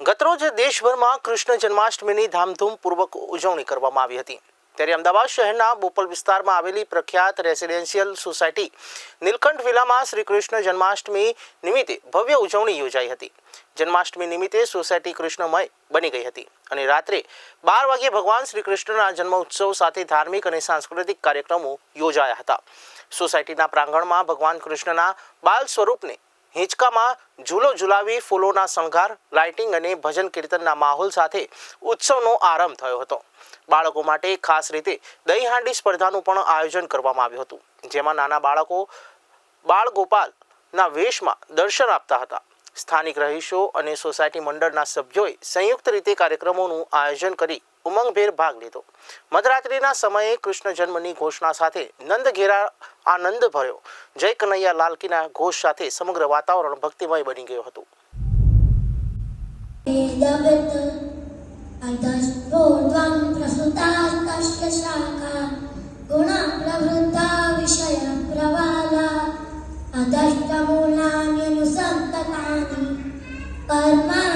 ગતરોજ દેશભરમાં કૃષ્ણ જન્માષ્ટમીની ધામધૂમપૂર્વક ઉજવણી કરવામાં આવી હતી. ત્યારે અમદાવાદ શહેરના બોપલ વિસ્તારમાં આવેલી પ્રખ્યાત રેસિડેન્શિયલ સોસાયટી નીલકંઠ વિલામાં શ્રી કૃષ્ણ જન્માષ્ટમી નિમિત્તે ભવ્ય ઉજવણી યોજાઈ હતી. જન્માષ્ટમી નિમિત્તે સોસાયટી કૃષ્ણમય બની ગઈ હતી અને રાત્રે બાર વાગ્યે ભગવાન શ્રી કૃષ્ણના જન્મ ઉત્સવ સાથે ધાર્મિક અને સાંસ્કૃતિક કાર્યક્રમો યોજાયા હતા. સોસાયટીના પ્રાંગણમાં ભગવાન કૃષ્ણના બાલ સ્વરૂપને હિંચકામાં ઝૂલો ઝુલાવી ફૂલોના શણગાર, લાઇટિંગ અને ભજન કીર્તનના માહોલ સાથે ઉત્સવનો આરંભ થયો હતો. બાળકો માટે ખાસ રીતે દહીં હાંડી સ્પર્ધાનું પણ આયોજન કરવામાં આવ્યું હતું, જેમાં નાના બાળકો બાળ ગોપાલના વેશમાં દર્શન આપતા હતા. સ્થાનિક રહીશો અને સોસાયટી મંડળના સભ્યોએ સંયુક્ત રીતે કાર્યક્રમોનું આયોજન કરી ઉમંગભેર ભાગ લીધો. મધરાત્રિના સમયે કૃષ્ણ જન્મની ઘોષણા સાથે નંદ ઘેરા આનંદ ભર્યો. જય કનૈયા લાલકીના ઘોષ સાથે સમગ્ર વાતાવરણ ભક્તિમય બની ગયું હતું. ગુણા પ્રવૃત્તા વિષય પ્રવાલા અદષ્ટમૂળ hermano.